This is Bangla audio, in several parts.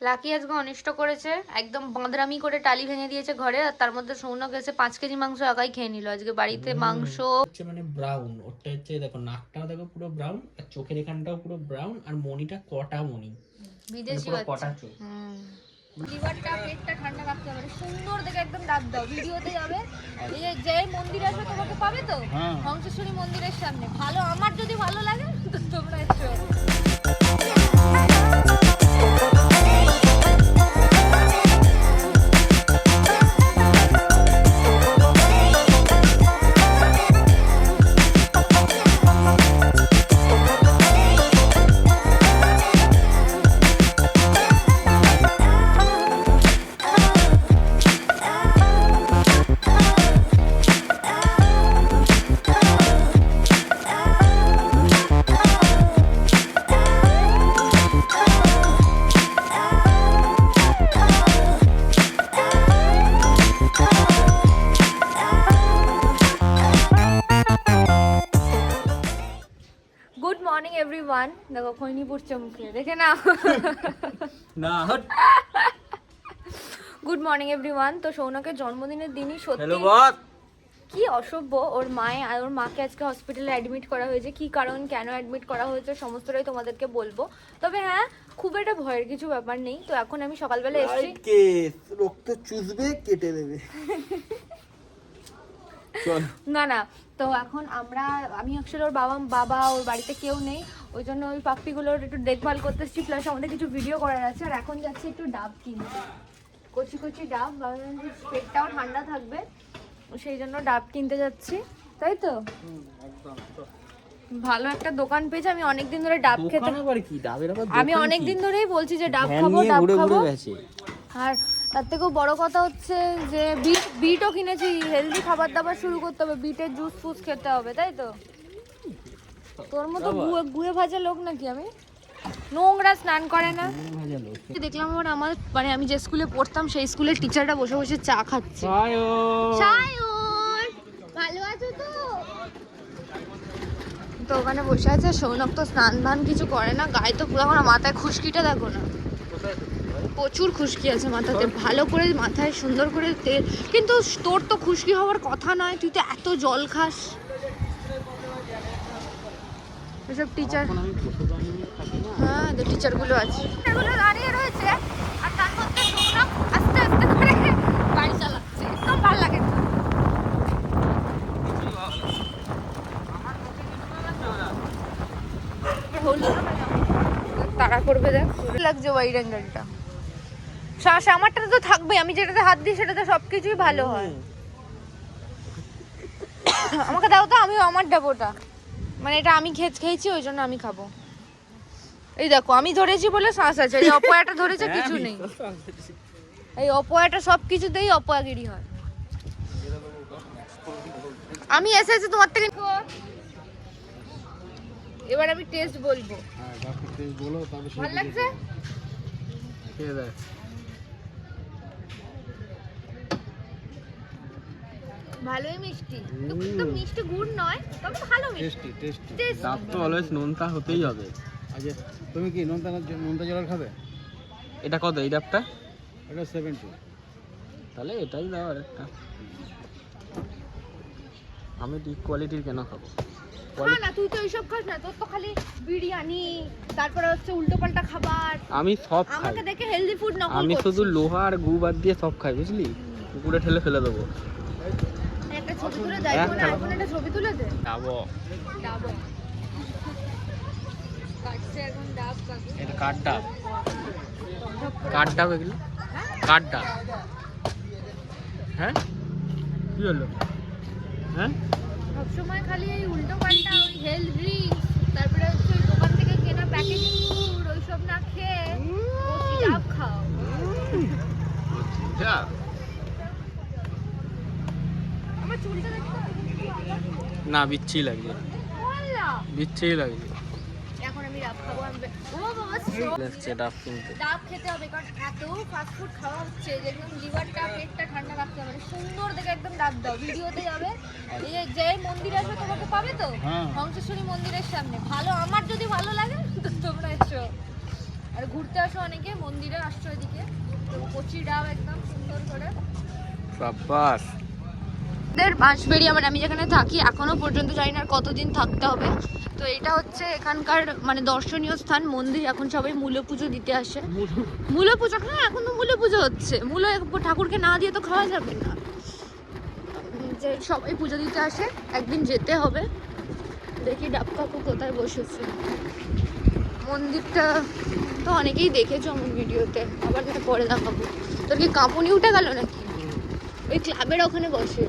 লাকি আজকে অনিষ্ট করেছে একদম বাঁদরামি করে টালি ভেঙে দিয়েছে ঘরে আর তার মধ্যে সৌনক এসে পাঁচ কেজি মাংস একাই খেয়ে নিল। আজকে বাড়িতে মাংস হচ্ছে মানে ব্রাউন ওটা হচ্ছে দেখো নাকটাও দেখো পুরো ব্রাউন আর চোখের এখানটাও পুরো ব্রাউন আর মনিটা কটা মনি মানে বিদেশি বাচ্চা কটা চোখ। লিভারটা পেটটা ঠান্ডা রাখতে হবে সুন্দর দেখে একদম ডাক দাও ভিডিওতে যাবে। এই যে যে মন্দির আসবে তোমাকে পাবে তো? হ্যাঁ। হংসেশ্বরী মন্দিরের সামনে। ভালো আমার যদি ভালো লাগে তোমরা দেখো খৈনি পড়ছে মুখে দেখে না না গুড মর্নিং এভরিওয়ান তো সৌনকের জন্মদিনের দিনই সত্যি কি অসভ্য। ওর মায়ে আর ওর মাকে আজকে হসপিটালে অ্যাডমিট করা হয়েছে। কি কারণ কেন অ্যাডমিট করা হয়েছে সমস্তটাই তোমাদেরকে বলব। তবে হ্যাঁ খুব একটা ভয়ের কিছু ব্যাপার নেই। তো এখন আমি সকালবেলা এসেছি। রক্ত চুষবে কেটে দেবে। না না তো এখন আমরা আমি অ্যাকচুয়ালি ওর বাবা বাবা ওর বাড়িতে কেউ নেই ওই জন্য ওই পাপ্পিগুলোর একটু দেখভাল করতে এসেছি প্লাস আমাদের কিছু ভিডিও করার আছে আর এখন যাচ্ছি একটু ডাব কিনতে। কচি কচি ডাব পেটটাও ঠান্ডা থাকবে সেই জন্য ডাব কিনতে যাচ্ছি তাই তো? ভালো একটা দোকান পেয়েছি আমি অনেকদিন ধরে ডাব খেতে আমি দোকান অনেক কি? দিন ধরেই বলছি যে ডাব খাব ডাব খাব। আর তার থেকেও বড় কথা হচ্ছে যে বিট বিটও কিনেছি হেলদি খাবার দাবার শুরু করতে হবে বিটের জুস ফুস খেতে হবে তাই তো? তোর মতো গুয়ে গুয়ে ভাজা লোক নাকি আমি? নোংরা স্নান করে না? দেখলাম আমার আমার মানে আমি যে স্কুলে পড়তাম সেই স্কুলের টিচারটা বসে বসে চা খাচ্ছে। ভালো আছো তো? তো ওখানে বসে আছে সৌনক তো স্নান ধান কিছু করে না গায়ে তো পুরো আমার মাথায় খুশকিটা দেখো না। প্রচুর খুশকি আছে মাথাতে। ভালো করে মাথায় সুন্দর করে তেল। কিন্তু তোর তো খুশকি হওয়ার কথা নয় তুই তো এত জল খাস। এসব টিচার হ্যাঁ তো টিচারগুলো আছে। এগুলো দাঁড়িয়ে রয়েছে আর তার মধ্যে সৌরভ আস্তে আস্তে করে গাড়ি চালাচ্ছে। একদম ভালো লাগে না। হলুদ তাড়া করবে দেখ। লাগছে ওয়াইড অ্যাঙ্গেলটা শ্বাস আমারটাতে তো থাকবে আমি যেটাতে হাত দিই সেটাতে সব কিছুই ভালো হয়। আমাকে দাও তো আমি আমার দেবো ওটা। মানে এটা আমি খেয়ে খেয়েছি ওই জন্য আমি খাব। এই দেখো আমি ধরেছি বলে শ্বাস আছে এই অপয়াটা ধরেছে হ্যাঁ, কিছু নেই। এই অপয়াটা সব কিছুতেই অপয়াগিরি হয়। আমি এসেছি তোমার থেকে এবার আমি টেস্ট বলব। হ্যাঁ ভালো লাগছে? খেয়ে দেখ। ভালোই মিষ্টি। কিন্তু মিষ্টি গুড় নয় তবে ভালো মিষ্টি। টেস্টি। ডাব তো অলওয়েজ নোনতা হতেই হবে। আচ্ছা তুমি কি নোনতা নোনতা জল খাবে? এটা কত এই ডাবটা? এটা সেভেন্টি তাহলে এটাই দাও আর একটা আমি ঠিক কোয়ালিটির কেন খাব? না তুই তো এইসব খাস না। তোর তো খালি বিরিয়ানি তারপরে হচ্ছে উল্টো পাল্টা খাবার। আমি সব খাই। আমাকে দেখে হেলদি ফুড নকল আমি শুধু লোহা আর গু বাদ দিয়ে সব খাই বুঝলি? পুকুরে ঠেলে ফেলে দেবো। কাঠ ডাব। কাঠ ডাব এগুলো? কাঠ ডাব। হ্যাঁ? কি হলো? হ্যাঁ? সবসময় খালি এই উল্টো পাল্টা ওই হেলথ ড্রিঙ্কস তারপরে হচ্ছে ওই দোকান থেকে কেনা প্যাকেজিং ফুড ওইসব না খেয়ে ডাব খাও যা আমার চুলটা দেখতে না বিচ্ছি লাগছে। বললা বিচ্ছি লাগছে। এখন আমি ডাব খাব আমি ও বাবা লাগছে ডাব কিনতে। ডাব খেতে হবে কারণ এত ফাস্ট ফুড খাওয়া হচ্ছে যে একদম লিভারটা পেটটা ঠান্ডা রাখতে হবে সুন্দর দেখে একদম ডাব দাও ভিডিওতে যাবে। এই যে যে মন্দির আসবে তোমাকে পাবে তো? হ্যাঁ। হংসেশ্বরী মন্দিরের সামনে। ভালো আমার যদি ভালো লাগে তো তোমরা এসো। আর ঘুরতে আসো অনেকে মন্দিরে আসছো এদিকে কচি ডাব একদম সুন্দর করে। আমাদের বাঁশবেড়ি আমার আমি যেখানে থাকি, এখনও পর্যন্ত জানি না কতদিন থাকতে হবে। তো এটা হচ্ছে এখানকার মানে দর্শনীয় স্থান, মন্দির, এখন সবাই মূল্য পুজো দিতে আসে। মূল্য পুজো হ্যাঁ এখন তো মূল্য পুজো হচ্ছে। মূল্য ঠাকুরকে না দিয়ে তো খাওয়া যাবে না। যে সবাই পুজো দিতে আসে, একদিন যেতে হবে। দেখি ডাব কাকু কোথায় বসেছে। মন্দিরটা তো অনেকেই দেখেছ আমার ভিডিওতে, আবার পরে দেখাবো। তোর কি কাঁপুনি উঠে গেল নাকি? ওই ক্লাবের ওখানে বসে।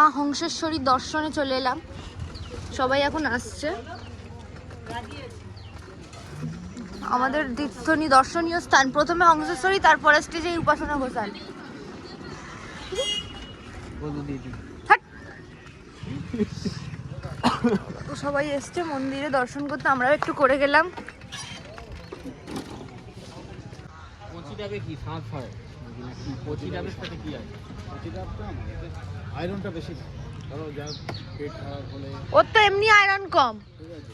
মা হংসেশ্বরী দর্শনে চলে এলাম। সবাই এখন আসছে। আমাদের তীর্থনী দর্শনীয় স্থান। প্রথমে হংসেশ্বরী, তারপরে স্টেজে উপাসনা হাট। তো সবাই এসছে মন্দিরে দর্শন করতে, আমরাও একটু করে গেলাম। কি শাঁস হয়? না, আয়রনটা বেশি ধরো যার পেট খারাপ হলে ওর তো এমনি আয়রন কম। ঠিক আছে।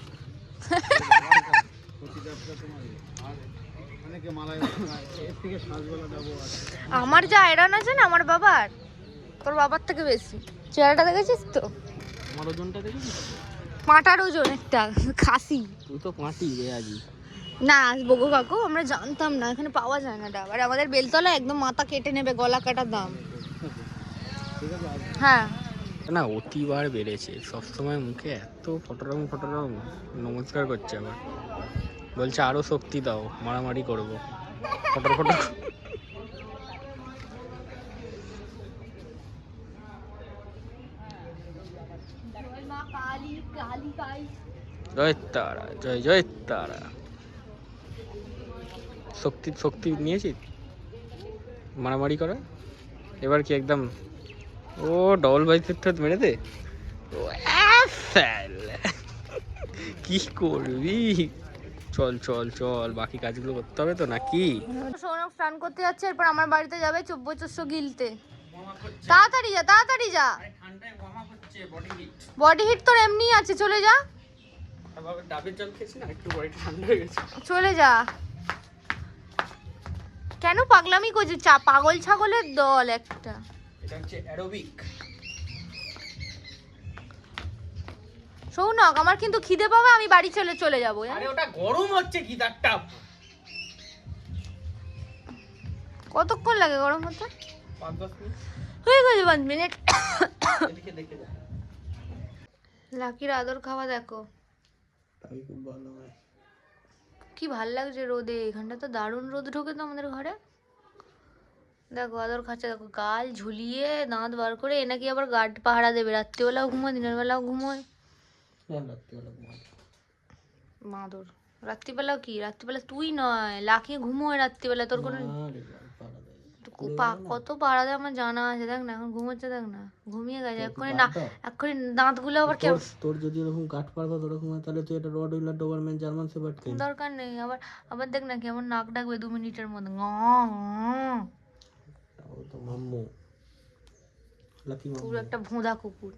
ইয়ে। আমার যা আয়রন আছে না আমার বাবার তোর বাবার থেকে বেশি। চেহারাটা দেখেছিস তো? আমার ওজনটা দেখেছিস? পাঁটার ওজন একটা খাসি। তুই তো পাঁটি রে আজই। না আসব গো কাকু আমরা জানতাম না এখানে পাওয়া যায় না ডাব আর আমাদের বেলতলা একদম মাথা কেটে নেবে গলা কাটার দাম। ঠিক আছে হ্যাঁ। না, অতিবার বেড়েছে। সবসময় মুখে এত ফটোরম ফটোরম নমস্কার করছে আবার। বলছে, আরও শক্তি দাও, মারামারি করব। ফটর ফটর। জয় তারা জয় তারা। শক্তি মারামারি করা এবার কি একদম ও ডবল বাইসের তো মেরে দে। কি করবি? চল চল চল বাকি কাজগুলো করতে হবে তো নাকি? সৌরভ স্নান করতে যাচ্ছে এরপর আমার বাড়িতে যাবে চব্বচস্য গিলতে। তাড়াতাড়ি যা তাড়াতাড়ি যা। বডি হিট তোর এমনি আছে চলে যা। হয়ে চলে যা। কেন পাগলামি করছিস? চা পাগল ছাগলের দল একটা। এটা হচ্ছে অ্যারোবিক। সৌনক আমার কিন্তু খিদে পাবে আমি বাড়ি চলে চলে যাব? আরে ওটা গরম হচ্ছে কি তারটা। কতক্ষণ লাগে গরম হতে? পাঁচ মিনিট। হয়ে গেছে পাঁচ মিনিট। এদিকে দেখে যা। লাকির আদর খাওয়া দেখো। তাই খুব ভালো হয়। কি ভালো লাগছে রোদে এখানটা তো দারুণ রোদ ঢোকে তো আমাদের ঘরে। দেখো আদর খাচ্ছে দেখো গাল ঝুলিয়ে দাঁত বার করে এ নাকি আবার গার্ড পাহারা দেবে। রাত্রিবেলাও ঘুমোয় দিনের বেলাও ঘুমোয়। ঘুমাই মাদর রাত্রিবেলাও কি? রাত্রিবেলা তুই নয় লাকি ঘুমোয় রাত্রিবেলা তোর কোনো পাড়া কত পাড়া দেয় আমার জানা আছে দেখ না এখন ঘুমোচ্ছে দেখ না। ঘুমিয়ে গেছে এক্ষুনি না এক্ষুনি দাঁতগুলো আবার কেউ তোর যদি এরকম কাঠ পারবা ওরকম হয় তাহলে তুই এটা রড উইলার ডোবারম্যান জার্মান কিন দরকার নেই আবার আবার দেখ না কেমন নাক ডাকবে দু মিনিটের মধ্যে। ও তো মাম্মু। লাকি মাম্মু। পুরো একটা ভোঁদা কুকুর।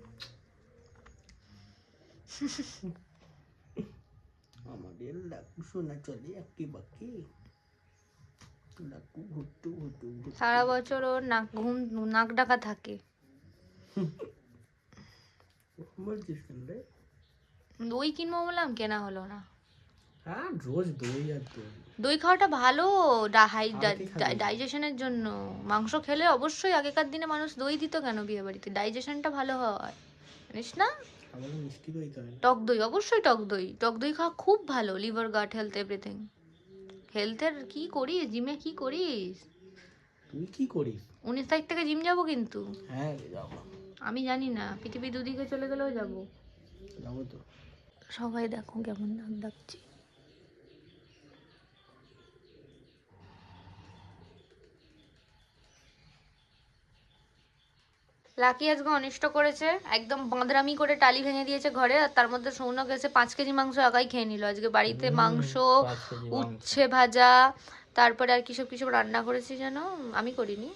আমাদের লাকু সোনা চলে একটি বাকি। লাকু হুট্টু হুট্টু। সারা বছর ওর নাক ঘুম নাক ডাকা থাকে। দই কিনবো বললাম কেনা হলো না। হ্যাঁ রোজ দই আর দই। দই খাওয়াটা ভালো? ডাইজেশনের জন্য। মাংস খেলে অবশ্যই আগেকার দিনে মানুষ দই দিত কেন বিয়ে বাড়িতে? ডাইজেশনটা ভালো হয়। জানিস না? টক দই অবশ্যই টক দই। টক দই খাওয়া খুব ভালো লিভার গাট হেলথ এভরিথিং হেলথের কি করিস? জিমে কি করিস? তুই কি করিস? উনিশ তারিখ থেকে জিম যাব কিন্তু। হ্যাঁ যাব। আমি জানি না পৃথিবী দুদিকে চলে গেলেও যাব। যাব তো। সবাই দেখো কেমন নাক ডাকছে। লাকি আজকে অনিষ্ট করেছে একদম বাঁদরামি করে টালি ভেঙে দিয়েছে ঘরে আর তার মধ্যে সৌনক এসে পাঁচ কেজি মাংস একাই খেয়ে নিল। আজকে বাড়িতে মাংস। উচ্ছে ভাজা তারপরে আর কিসব কিছু রান্না করেছি যেন? আমি করিনি।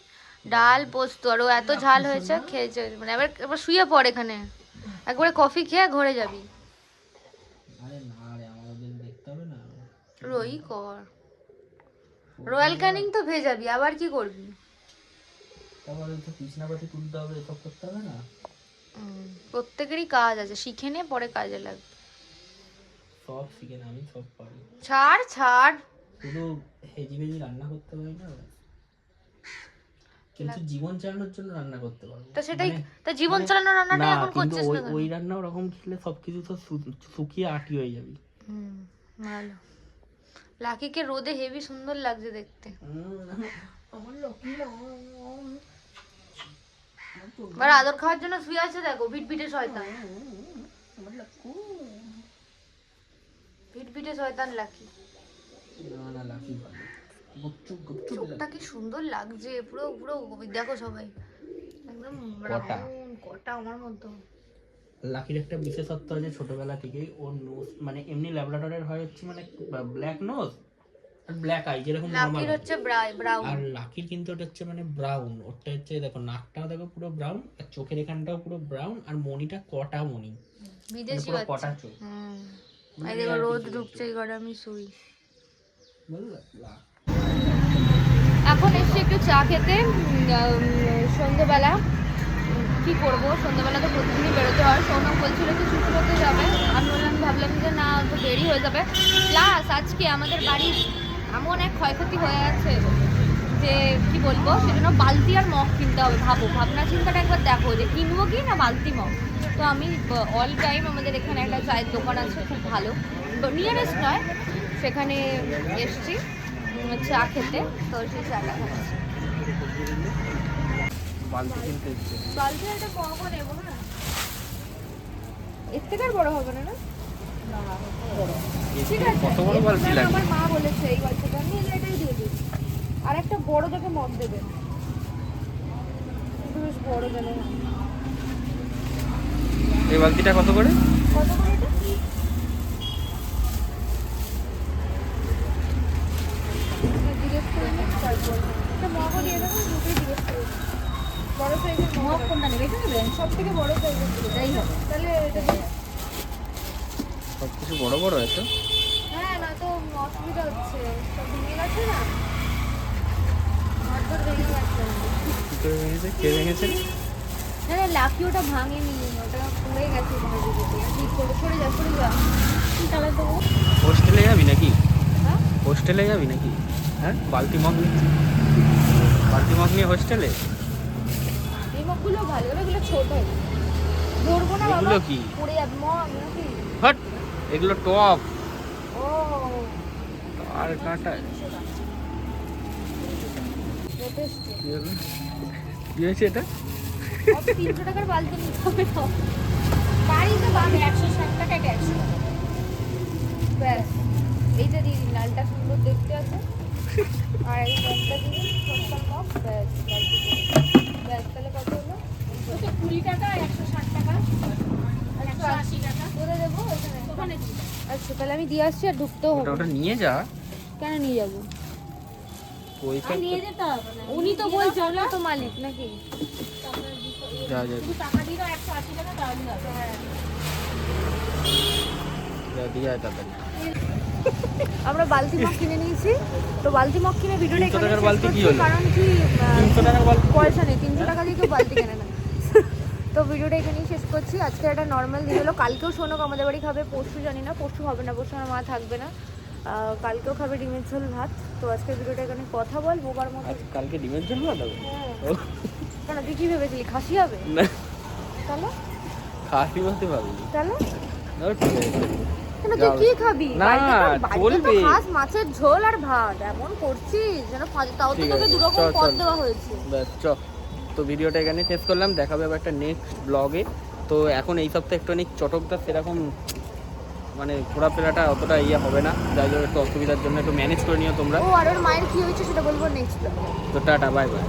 ডাল পোস্ত আর ও এত ঝাল হয়েছে খেয়েছে মানে এবার এবার শুয়ে পড় এখানে। একবারে কফি খেয়ে ঘরে যাবি। রই কর। রয়্যাল ক্যানিং তো ভেজাবি আবার কি করবি? তারপরে তো কৃষ্ণাপাতি তুলতে হবে এসব করতে হবে না? প্রত্যেকেরই কাজ আছে শিখে নে পরে কাজে লাগবে। সব শিখে না আমি সব পারি। ছাড় ছাড়। শুধু হেজি ভেজি রান্না করতে পারি না? কিন্তু জীবন চালানোর জন্য রান্না করতে পারব। তা সেটাই মানে- তা জীবন চালানোর রান্নাটা এখন করছিস না? ওই রান্না ওরকম খেলে সবকিছু তো শুকিয়ে আটি হয়ে যাবে। হুম ভালো। লাকিকে রোদে হেভি সুন্দর লাগছে দেখতে। এবার আদর খাওয়ার জন্য শুয়ে আছে দেখো ভিট ভিটে শয়তান। ভিট ভিটে শয়তান লাকি। না না লাকি গুপচুপ গুপচুপ চোখটা কি সুন্দর লাগছে পুরো পুরো দেখো সবাই। একদম কটা? কটা আমার মতো। লাকির একটা বিশেষত্ব আছে ছোটবেলা থেকেই ওর নোজ মানে এমনি ল্যাবরেটরের হয় হচ্ছে মানে ব্ল্যাক নোজ ব্ল্যাক আই যেরকম লাকির হচ্ছে ব্রাউন আর লাকির কিন্তু ওটা হচ্ছে মানে ব্রাউন ওটা হচ্ছে দেখো নাকটাও দেখো পুরো ব্রাউন আর চোখের এখানটাও পুরো ব্রাউন আর মনিটা কটা মনি মানে বিদেশি কটা চোখ। মানে এই দেখো রোদ ঢুকছে এই ঘরে আমি শুই। এখন এসছি একটু চা খেতে সন্ধেবেলা। কি করব? সন্ধেবেলা তো প্রতিদিনই বেরোতে হয়। সৌনক বলছিল কি ছুটি করতে যাবে। আমি বললাম ভাবলাম যে না তো দেরি হয়ে যাবে। প্লাস আজকে আমাদের বাড়ির এমন এক ক্ষয়ক্ষতি হয়ে আছে যে কি বলব সেজন্য বালতি আর মগ কিনতে হবে ভাবো। ভাবনা চিন্তাটা একবার দেখো যে কিনবো কি না বালতি মগ? তো আমি অল টাইম আমাদের এখানে একটা চায়ের দোকান আছে খুব ভালো। নিয়ারেস্ট নয় সেখানে এসছি চা খেতে। তো সেই চাটা খাচ্ছি বালতি কিনতে বালতি একটা মগও নেব না? এর থেকে আর বড় হবে না না? কত বড় বালতি জন্য আমার মা বলেছে এই বালতিটা আমি এটাই দিয়ে দিই আর একটা বড় দেখে মগ দেবে বেশ বড় যেন এই বালতিটা কত করে? কত করে এটা জিজ্ঞেস করে নে, তারপর। একটা মগও দিয়ে দেবো, দুটোই জিজ্ঞেস করে বড় সাইজের মগ কোনটা নেবে? এটা নেবেন সব থেকে বড় সাইজের এটাই হবে তাহলে এটা সব কিছু বড় বড় আছে? হ্যাঁ না তো অসুবিধা হচ্ছে। সব ভেঙে গেছে না? ভেঙে গেছে। কি করে ভেঙেছে কে ভেঙেছে? না না লাকি ওটা ভাঙেনি। ওটা পড়ে গেছে কোনো দিকে ঠিক করে সরে যা সরে যা। কি কালার হোস্টেলে যাবি নাকি? হ্যাঁ? হোস্টেলে যাবি নাকি? হ্যাঁ বালতি মগ নিচ্ছি বালতি মগ নিয়ে হোস্টেলে? এই মগগুলো ভালো ছোট। ধরবো না বাবা। এগুলো কি? পড়ে যাবে মগ নাকি? হট! এগুলো টপ। ও। আর কাঁটা। যথেষ্ট। কি হয়েছে এটা? তিনশো টাকার বালতি নিতে হবে বাড়ি একশো ষাট টাকা এটা একশো টাকা ব্যাস এইটা দিয়ে দিন লালটা সুন্দর দেখতে আছে। আর এই মগটা দিন সস্তার মগ ব্যাস বালতি দিয়ে দিন। ব্যাস তাহলে কত হলো কুড়ি টাকা একশো ষাট টাকা একশো আশি টাকা কোথায় দেবো ওখানে আচ্ছা তাহলে আমি দিয়ে আসছি আর ঢুকতেও হবে। ওটা নিয়ে যা। কেন নিয়ে যাব? পয়সা যেতে হবে উনি তো বলছে তো মালিক নাকি? যা যা। টাকা একশো আশি টাকা তাহলে হবে হ্যাঁ। যা দিয়ে আয় আমরা বালতি মগ কিনে নিয়েছি। তো বালতি মগ কিনে ভিডিওটা এখানে? কারণ কি পয়সা নেই। তিনশো টাকা দিয়ে কেউ বালতি কেনে না। তো ভিডিওটা এখানেই শেষ করছি। আজকে একটা নর্মাল দিন হলো। কালকেও শোনক আমাদের বাড়ি খাবে পরশু জানি না। পরশু হবে না পরশু আমার মা থাকবে না। কালকেও খাবে ডিমের ঝোল ভাত। তো আজকে ভিডিওটা এখানে কথা বল বোবার মতো। কালকে ডিমের জন্য হবে হ্যাঁ। কেন তুই কি ভেবেছিলি খাসি হবে? না। তাহলে? খাসি বলতে পারবি তাহলে? ঠিক আছে। তুই কি খাবি? চলবে। খাস মাছের ঝোল আর ভাত। এমন করছিস যেন তাও তো তোকে আছে, দুরকম চল, পদ দেওয়া হয়েছে। ব্যাস চ। তো ভিডিওটা এখানে শেষ করলাম। দেখাবে আবার একটা নেক্সট ব্লগে তো এখন এই সপ্তাহে একটু একটুখানি চটকদার সেরকম মানে ঘোরাফেরাটা অতটা ইয়ে হবে না। যাই জন্য একটু অসুবিধার জন্য একটু ম্যানেজ করে নিও তোমরা। ও আর ওর মায়ের কি হয়েছে সেটা বলব নেক্সট তো টাটা বাই বাই